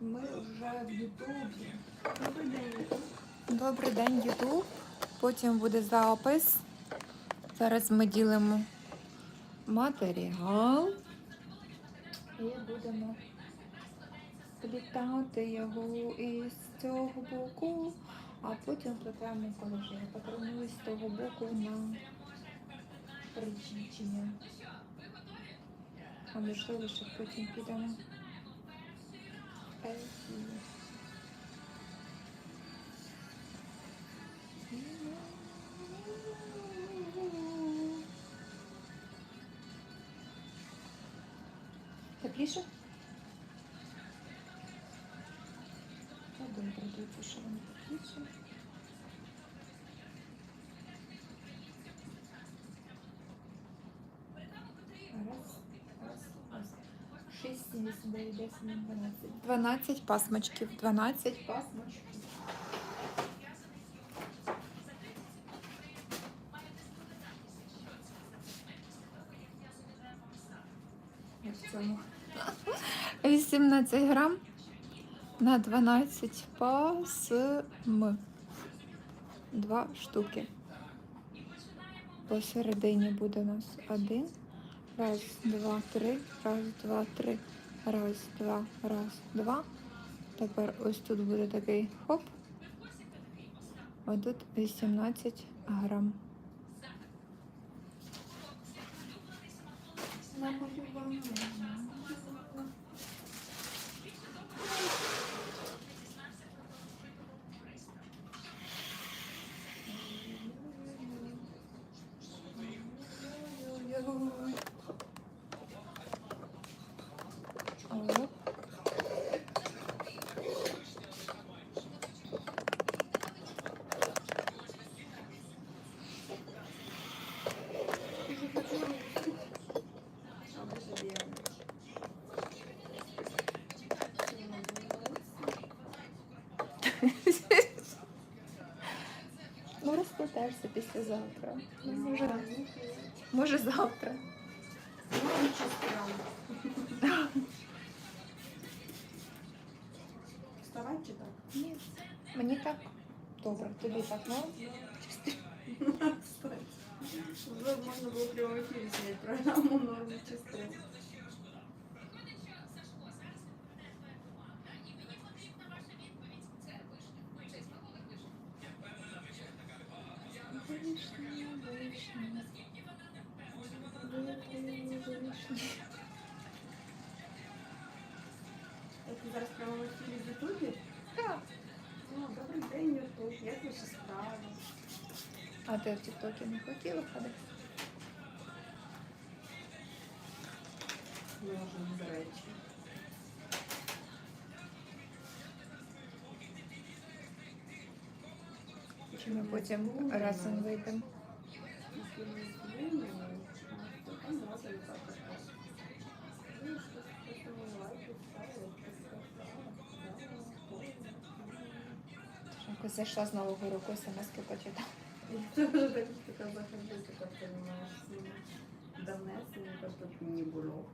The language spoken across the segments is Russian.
Ми вже в Ютубі. Добрий день. Добрий день, Ютуб. Потім буде запис. Зараз ми ділимо матеріал і будемо плітати його із цього боку, а потім плетемо коли вже потренуюсь з того боку на причічення. А можливо, що потім підемо. Ей, Тепліше? Та добре, дивіться, що воно тепліше. Раз, раз, 8, 8, 9, 10, 12. 12 пасмочків. 12 пасмочків. Цьому. 18 грам на 12 пасм. Два штуки. Посередині буде у нас один. Раз, два, три, раз, два, три. Раз, два, раз, два. Тепер ось тут буде такий хоп. Ось тут 18 грам. Оп. розплетешся післязавтра. Ну, може, може завтра. Вставати чи так? Ні, мені так добре, тобі так ну. Встати. Вже можна було в прямому ефірі зняти програму норми частини. А ти в Тіктокі не хотіла ходити? Можемо, до речі. Чи ми потім разом вийдемо? Якось зайшла з нового року, смс-ки почитала. Це вже так така заходити, як ти маєш давнесенько тут не було.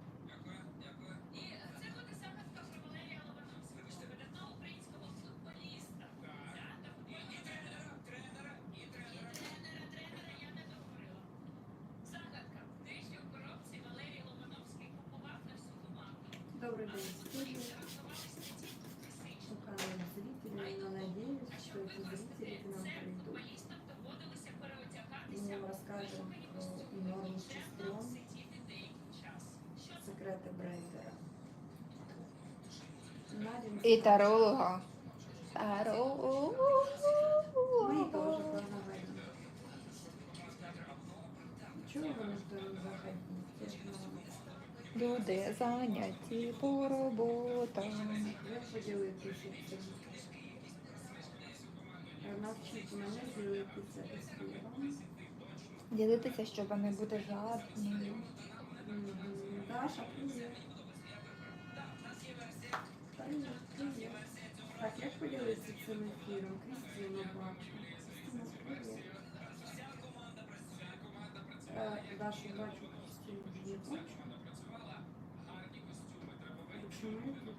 секреты брендера. Надя, І таролога. Таролога. мы тоже поговорим. Чего вы нужно заходить? Люди зайняті по роботам. Як поділитися цим? Навчіть мене ділитися ефіром. Ділитися, щоб не бути жадною. Мгм. Даша, привіт. Привіт, привіт. Так, як поділитися цим ефіром? Крістіну бачу. Крістіна, привіт. Е, Дашу бачу, Крістіну не бачу. Почему тут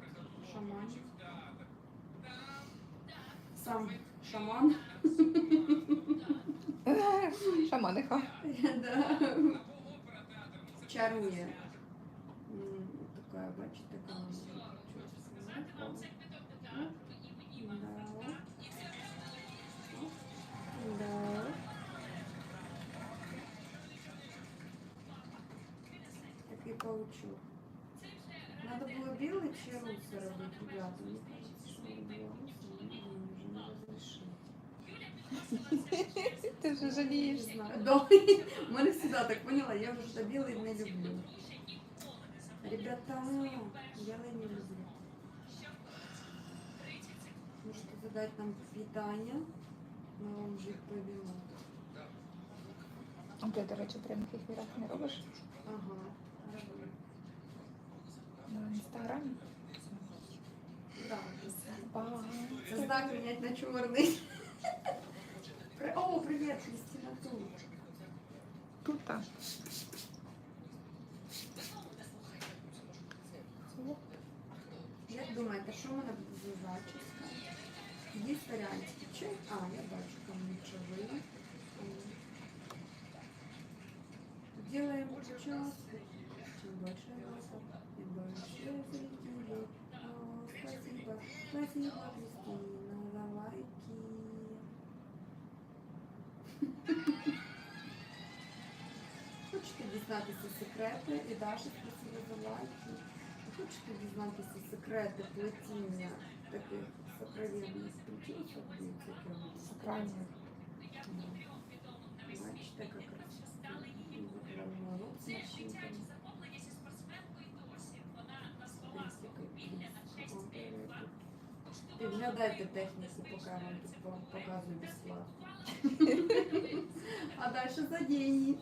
шаман? Сам шаман. Шаманиха. Да. Чарує. М, Така, бачите, така вона Да. Да. Такий паучок. Надо було білий чи руси робити, ребята? Мені кажется, що надо було руси, але мені вже не розрішили. Ти вже жалієш. Не знаю. Да, У мене всегда так поняла, я вже что белый не люблю. Ребята, белый не люблю. Можете задать нам питание, мы вам жить повемо. А ти, до речі, прямих ефірах не робиш Ага. добре. на інстаграмі? Да. Ба. Це знак менять на чорний. При- О, привет, Кристина тут. Тут так. думаєте, що в мене буде за зачіска? Є варіантики. Чи? А, я бачу, там нічовий. Делаем прическу. Чем больше носа, тем больше зрителей. О, спасибо, спасибо, Кристина, за лайки. Хочете дізнатися секрети і Даша спасибо за лайки. Хочете дізнатися секрети плетіння таких сокровенних причесок, всяких Сакральний. Бачите, как красиво. Вот с морщинками. Підглядайте техніку, поки я вам тут по- показую безплатно. А дальше за деньги.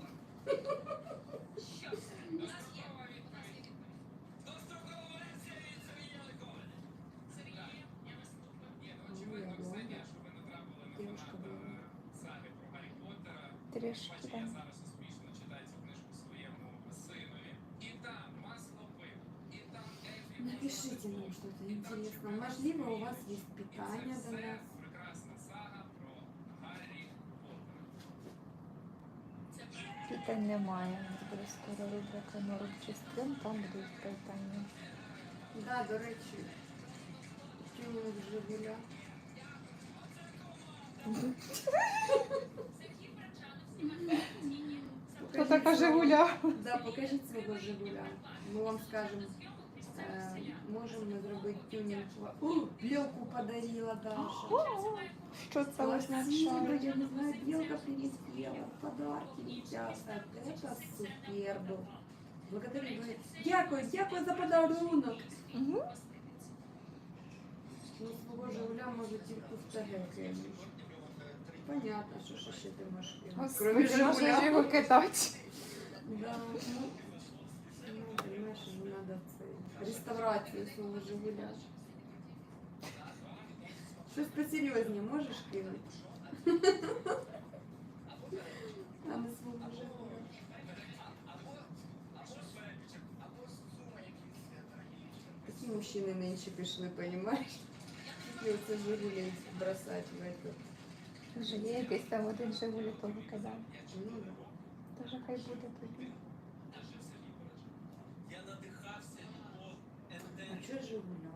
Трішки, да. Напишите нам что-то интересное. Можливо, у вас есть питание до нас. Питань немає. У нас буде скоро рубрика норм частин, там будуть питання. Да, до речі, тюнинг Жигуля. Хто така Покажіть свого- Жигуля? Да, покажіть свого Жигуля. Ми вам скажемо, е, можемо ми зробити тюнинг. О, білку подарила Даша. Що це Спасибо, означає? я не знаю, белка прилетела, подарки летят. Это супер был. Благодарю, говорю, дякую, дякую за подарунок. Угу. Ну, свого Жигуля може тільки в ТГ кинеш. Понятно, що ж ще ти можеш кинути. Господи, Кроме можна ж Жигуля. його кидати. Да, ну, ну, понимаешь, ему надо це, реставрацію свого Жигуля. Щось посерйозніше можеш кинути? А не свого Жигуля. Такі мужчини менше пішли, понимаешь? Тільки оце Жигулі бросать в этот. Вже є якийсь там один Жигулі того кидав. Ну, да. Тож хай буде тоді. А чого Жигуля?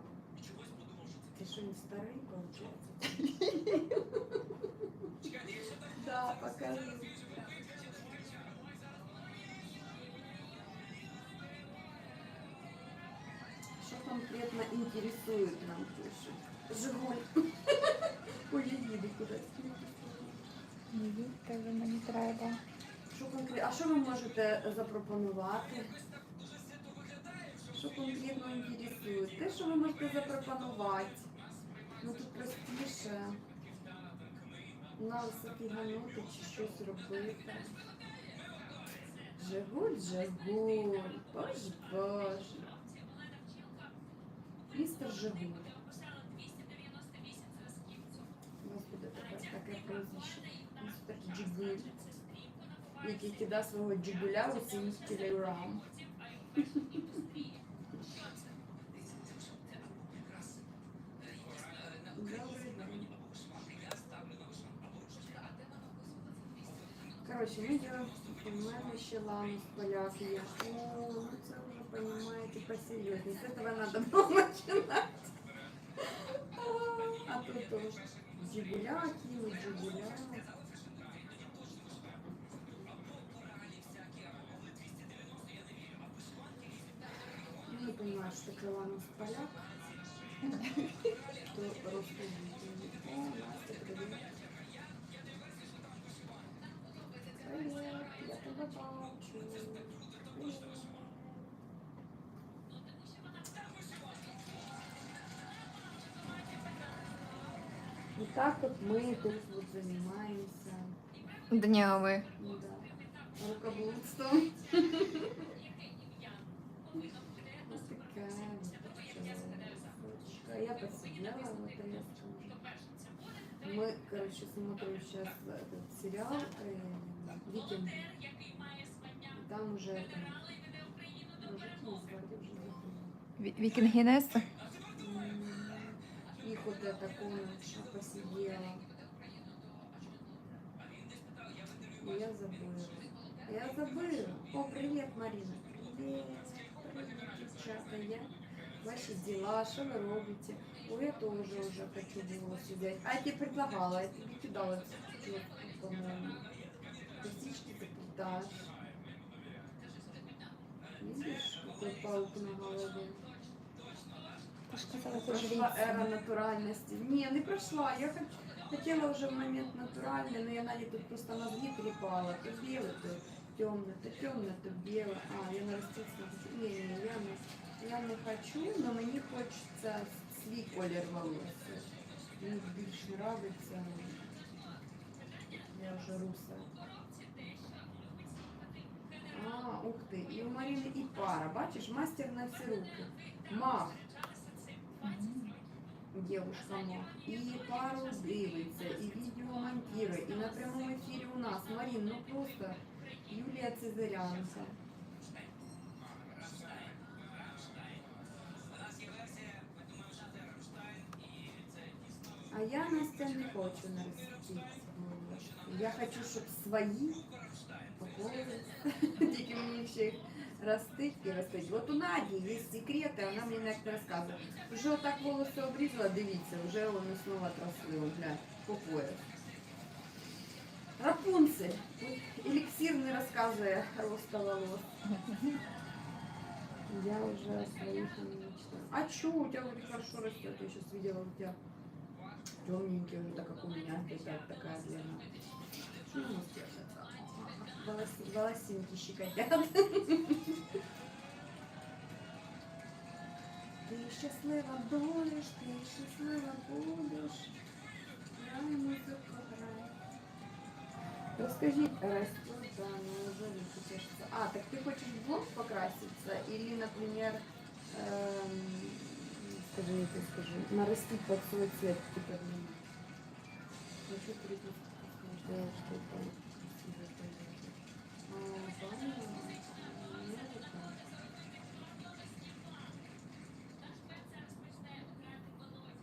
Ти що не старий, получается? Да, покажи. Что конкретно интересует нам пишет? Жигуль. Ой, я їду кудись. Їдьте, ви мені треба. А що ви можете запропонувати? Що конкретно інтересує? Те, що ви можете запропонувати. Ну тут простіше. На високі ганути чи щось робити. Жигуль, Жигуль, боже, боже. Містер Жигуль. У нас буде таке, таке прізвище. такі джигуль, який кидав свого джигуля у цій телеграм. Короче, мы делаем понимаем еще лану с поляки. Ну, ну це уже понимаете посерьезнее. С этого надо было начинать. А тут тоже джигуля кинуть, джигуля. Ну, понимаю, что ланус поляк. То русский привет. Я тебя бачу. Вот так вот мы тут вот занимаемся. Днями. Да. Руководством. Я посидела вот резко уже. Мы, короче, смотрим сейчас этот сериал э, «Викинги». И Там уже это... Мужики звали уже забыла. Ві- Вікінгінеса. М, Их вот эта комната посидела. И я забыла. Я забыла. О, привет, Марина. Привет. Привет, девчата. Я ваши дела, что вы робите? Ой, я тоже уже хочу волосы взять. А я тебе предлагала, я тебе кидала четку, по-моему. Косички заплетаешь. Видишь, какой паук на голове? Ти Прошла эра натуральности. Не, не прошла. Я хот- хотела уже в момент натуральный, но я Наде тут просто мозги трепала. То белый, то темный, то темный, то белый. А, я нарастить хочу. Не, не, я не, я не хочу, но мені хочеться свій колір волос. Мені більш нравиться. Я вже руса. А, ух ти, і у Маріни і пара. Бачиш, мастер на всі руки. Мах. девушка мог. И пару дивиться, и видео монтирует, и на прямом эфире у нас. Марин, ну просто Юлия Цезарянка. я Настя не хочу нарастить волоски. Я хочу, щоб свої поповнили. Тільки мені ще їх ростить і ростить. От у Наді є секрети, вона мені навіть не розказує. Вже отак волоси обрізала, дивіться, вже вони знову отросли, он, глянь, по пояс. Рапунцель. Еліксир не розказує роста волос. Я уже о своих не мечтаю. А чё, у тебя вроде хорошо растет. Я сейчас видела у тебя темненький уже, так как у меня опять такая длина. Что у нас держится? Волоси- Волосинки щекотят. Ти щаслива будеш, ти щаслива будеш. Грай музику, грай. Расскажи, растет, да, уже не чешется. А, так ты хочешь в блок покраситься или, например, эм, скажи, я тебе скажу, нарастить под свой цвет, типа, ну, хочу придумать, что что-то красивое появится. А, понятно.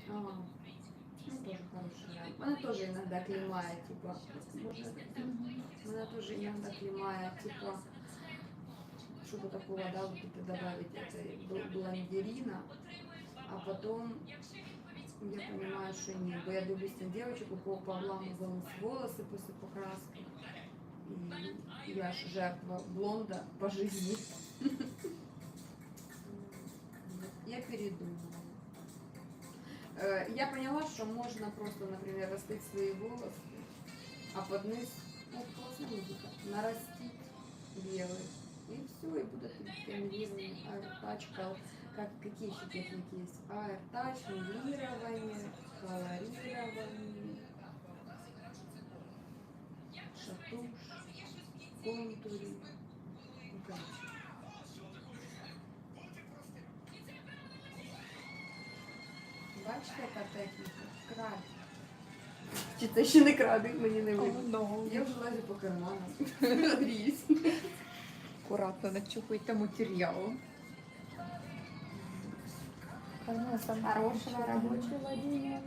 Ну. А, ну, тоже вариант. Она тоже иногда клемает, типа, может, она тоже иногда клемает, типа, что-то такого, да, вот это добавить, это бл- блондерина, а потом я понимаю, что нет, я дивлюсь девочек, у кого повламывалось волосы после покраски, и я ж жертва блонда по жизни. Я передумала. Э, Я поняла, что можно просто, например, растить свои волосы, а под низ, ну, классная музыка, нарастить белый. И все, и будут конвирование, аэртач, кол- как, какие еще техники есть? Аэртач, нивелирование, колорирование, шатуш, контуринг. Бачите, яка техніка? Край. Чи це ще не крадик, мені не видно. Я вже лазю по карманам. Гріюсь. Аккуратно начухуйте матеріал. Хорошего рабочего дня.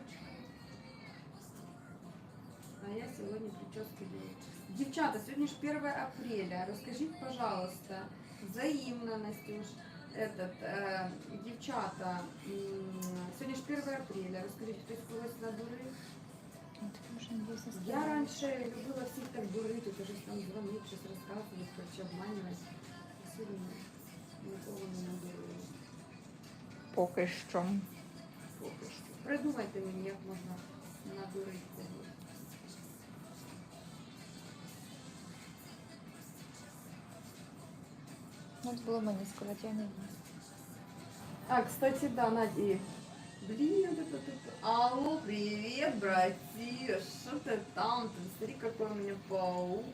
А я сьогодні прическу делаю. Дівчата, сьогодні ж 1 апреля. Розкажіть, пожалуйста, взаимно, Настюш, этот, е, дівчата, м, сьогодні ж 1 апреля. Розкажіть, хтось когось надурив? От кожен бізнес. Я раніше любила всіх так дурити, то щось там дзвонити, щось розказувати, коротше, обманювати. Поки що. Поки що. Придумайте мені, як можна надурити когось. От було мені сказати, я не їм. А, кстати, да, Надя. Блин, вот это ты... Алло, привет, братиш. Что ты там? Ты смотри, какой у меня паук.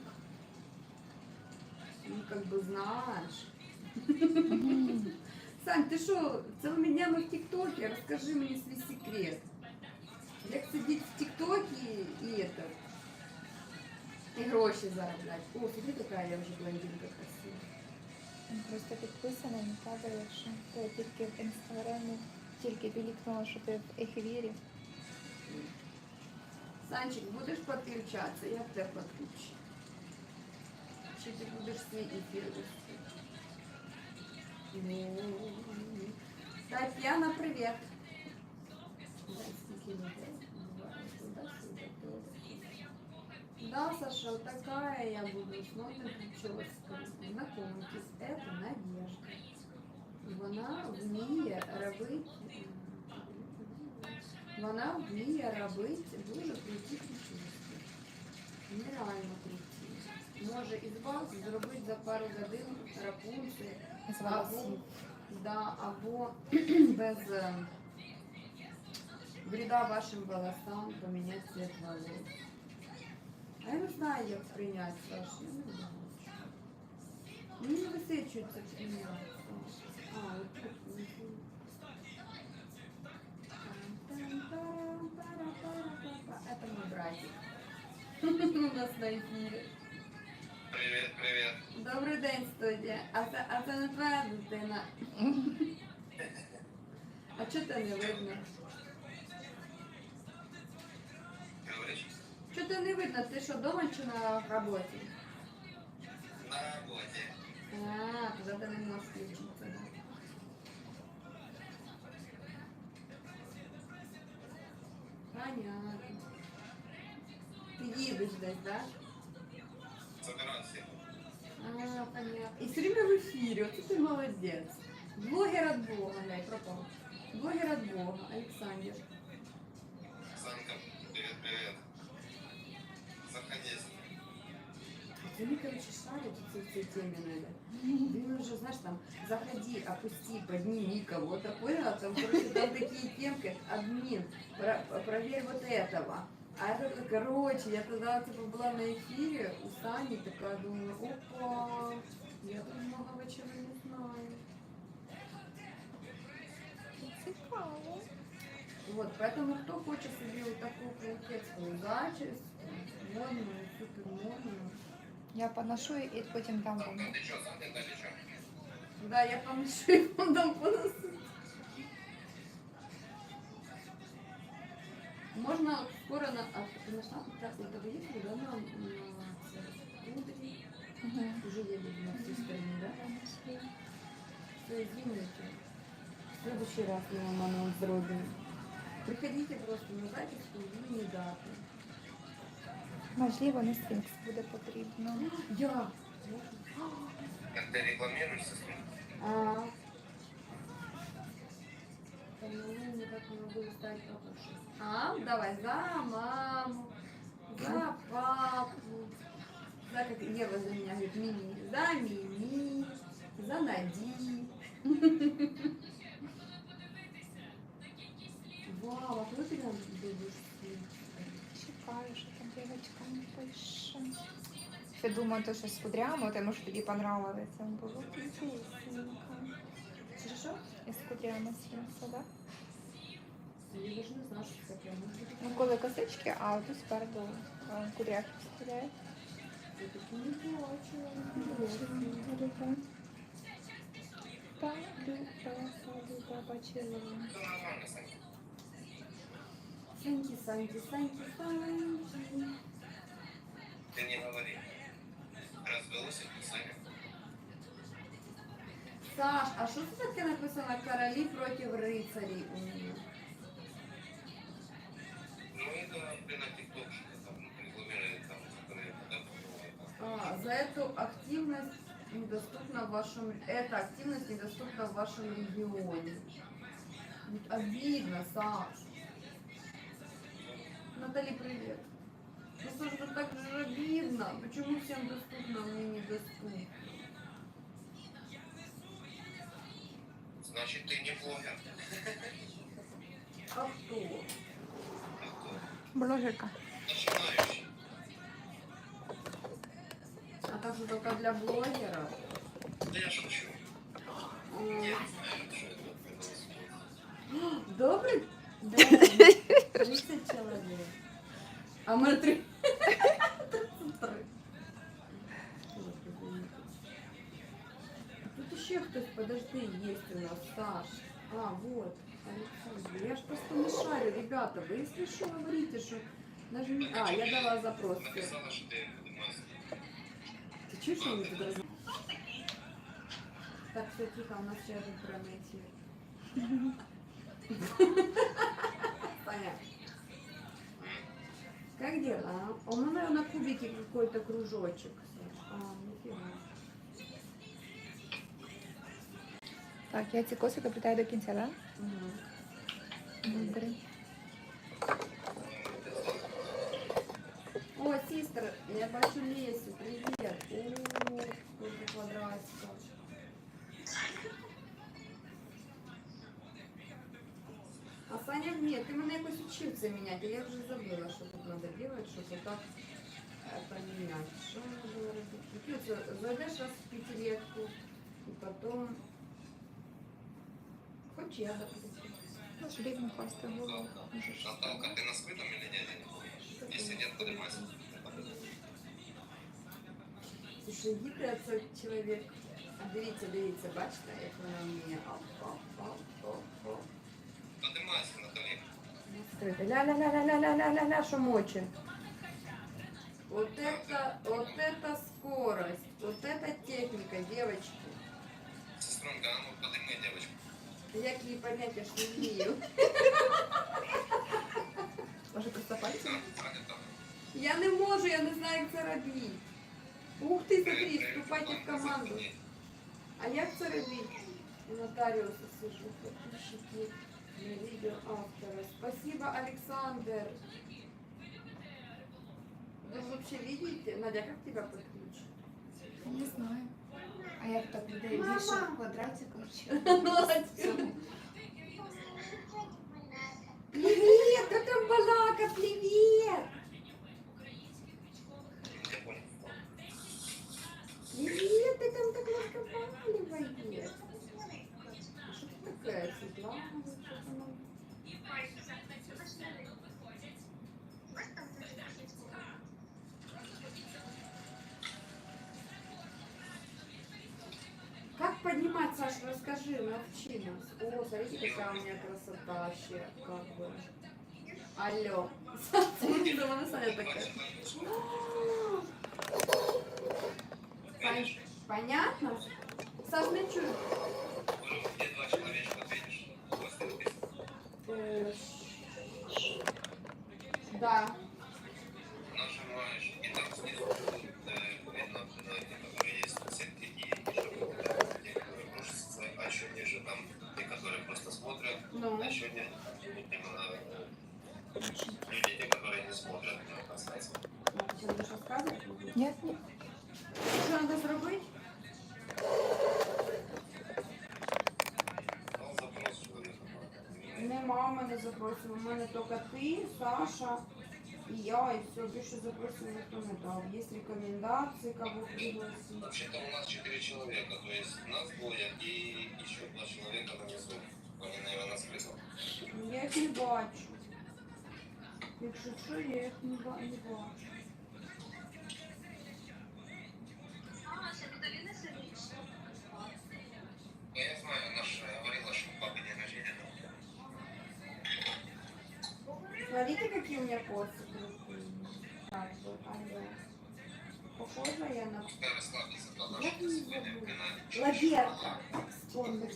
Ну, как бы знаешь. Сань, ты что, целыми днями в ТикТоке? Расскажи мне свой секрет. Як сидеть в ТикТоке и это... И гроши зароблять. О, смотри, какая я уже блондинка красивая. Він Просто підписаний, не падає, що ти тільки в інстаграмі, тільки пілікнула, що ти в ефірі. Санчик, будеш підключатися, я в тебе підключу. Чи ти будеш свій ефір вести? Ну, Татьяна, привет. Да, скільки людей буває, туди-сюди, туди. Да, Саша, вот такая я буду с новой прической. Знакомьтесь, это Надежда. Вона вміє робити. Вона вміє робити дуже круті прически. Нереально круті. Може із вас зробити за пару годин рапунцель, З або, волосів. да, або без е, вреда вашим волосам поміняти цвет волос. А я не знаю, як прийняти ваш. я не знаю. Мені не висвічується прийняти. А, от тут. внизу. Это мой братик. У нас на эфире. Привет, привет. Добрий день, студія. А це, а це не твоя дитина. А чого ти не видно? Говоришь? Чого ти не видно? Ти що, вдома чи на роботі? На работе. А, туди ти не можеш включитися. Понятно. Ти їдеш десь, да? И все время в эфире, вот ты молодец. Блогер от Бога, дай, пропал. Блогер от Бога, Александр. Санка, привет, привет. Заходи. Они, короче, шарят эти все темы надо. Блин, уже, знаешь, там, заходи, опусти, подними кого-то, поняла? Там, короче, там такие темки, админ, про- проверь вот этого. А это, короче, я тогда, типа, была на эфире у Сани, такая, думаю, опа, я тут многого чего не знаю. Цікаво. Вот, поэтому кто хочет себе вот такую крутецкую заческу, модную, супер модную, Я поношу і потім дам вам. Санка, ты чё, Санка, ты чё? да, я помышу и потом поносу. Можно скоро на... А? Так, вот это есть, да, на, на. Уже едет на всю сторону, да? Все, извините. В следующий раз мы вам анонс зробим. Приходите просто на запись и не даты. Можливо, не сфінкс буде потрібно. Я. Как ты рекламируешься, Санка? А. Там, ну, никак не могу стать похожей. А, давай за маму, за папу, за как Ева за меня говорит, Мими, за Мими, за Нади. Вау, а ты прям будешь Чекаю, що там дівчинка не пише. Ще думаю, то що з кудрями, тому що тобі понравилося. Було пісненько. Хорошо? І з кудрями сфінкса, так? Я коли косички, а тут спереду е, кудряшки стріляють. я таки не бачила. Побачила. Все нормально, Санка. Саньки, Саньки, Саньки, Саньки. Ты не говори. Развелось Саня? Саш, а що це таке написано королі проти рицарів у мене? Ну, это, на там там, А, за эту активность недоступна в вашем... Эта активность недоступна в вашем регионе. Обидно, Саш. Натали, привет. Ну, Саш, это так же обидно. Почему всем доступно, а мне недоступно? Значит, ты не блогер. А кто? Блогерка. А так же только для блогеров? Да я шучу. Добрый? Да. 30 человек. А мы три. 33. Тут еще кто-то, подожди, есть у нас, Саш. А, вот. Я ж просто не шарю, ребята. Вы если что говорите, что даже. А, я дала запрос. ты чуешь, что они тут раз... Так, все тихо, у нас сейчас прямой эфир. Саня, как дела? а? У меня на кубике какой-то кружочек. А, Так, я ці коси доплітаю до кінця, так? Мгм. Добре. О, сестра, я бачу Лесю, привет. О, сколько квадратиков. А Саня, нет, ти мене якось учив це міняти, а я вже забыла, що тут надо делать, щоб отак е, поміняти. Що надо було робити? Кюця, зайдеш раз в п'ятилетку, і потім... Хоч я допустим. Ну, собі не класти голову. Можеш. Наталка, ты на скрытом или нет? Если нет, поднимайся. Слушай, Гідра це чоловік. А дивіться, дивіться, бачите, як вона вміє. Оп, оп, оп, оп, оп. Поднимайся, Натали. Скрыто. Ля-ля-ля-ля-ля-ля-ля-ля, что мочи. Вот это, вот это скорость, вот это техника, девочки. Сестренка, а ну поднимай девочку. Як її поднять, я ж не вмію. Може просто пальцем? Да, Саня там. Я не можу, я не знаю, як це робити. Ух ти, смотри, вступайте в команду. А як це робити? У нотаріуса сижу, подписчики на видео автора. Спасибо, Александр. Вы вообще видите? Надя, как тебя подключить? Не знаю. А як так людей більше квадратиків чи Молодец. Привет, как там балака, привет. Я понял. Привет, ты там так разговариваешь. А что ты такая, Саша, расскажи, научи нас. О, смотрите, какая у меня красота вообще, как бы. Алло. Смотри, и Саня такая. Понятно? Саш, не чую. в мене запросів. У мене тільки ти, Саша і я, і все. Більше запросів ніхто не дав. Є рекомендації, кого пригласити. Вообще-то у нас четыре человека, то есть нас двое и еще два человека внизу. Они, наверное, скрытом. Я їх не бачу. Якщо що, я їх не, ба- не бачу. Вспомнила.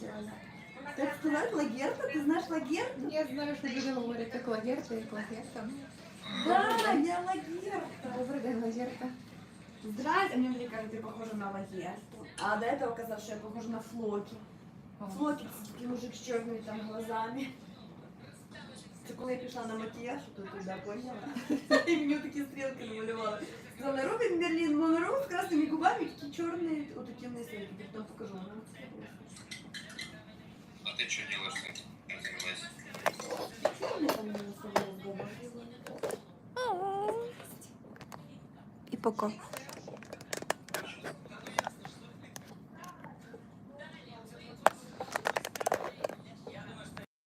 Как сказать Лагерта? Ты знаешь Лагерту? Я знаю, що люди говорять як лагерта, як лагерта. Да, я Лагерта. Добрий день, лагерта. Здрасте, мне мне кажется, ты похожа на Лагерту. А до этого казалось, что я похожа на Флоки. Флоки це такий мужик з чорними там глазами. Це коли я пішла на макіяж, то туди поняла. І мені такі стрілки намалювали. Сказала, Робін Берлін Монро з красними губами, такі чорні, отакі в неї стрілки. Я потім покажу особливо вдома? І пока.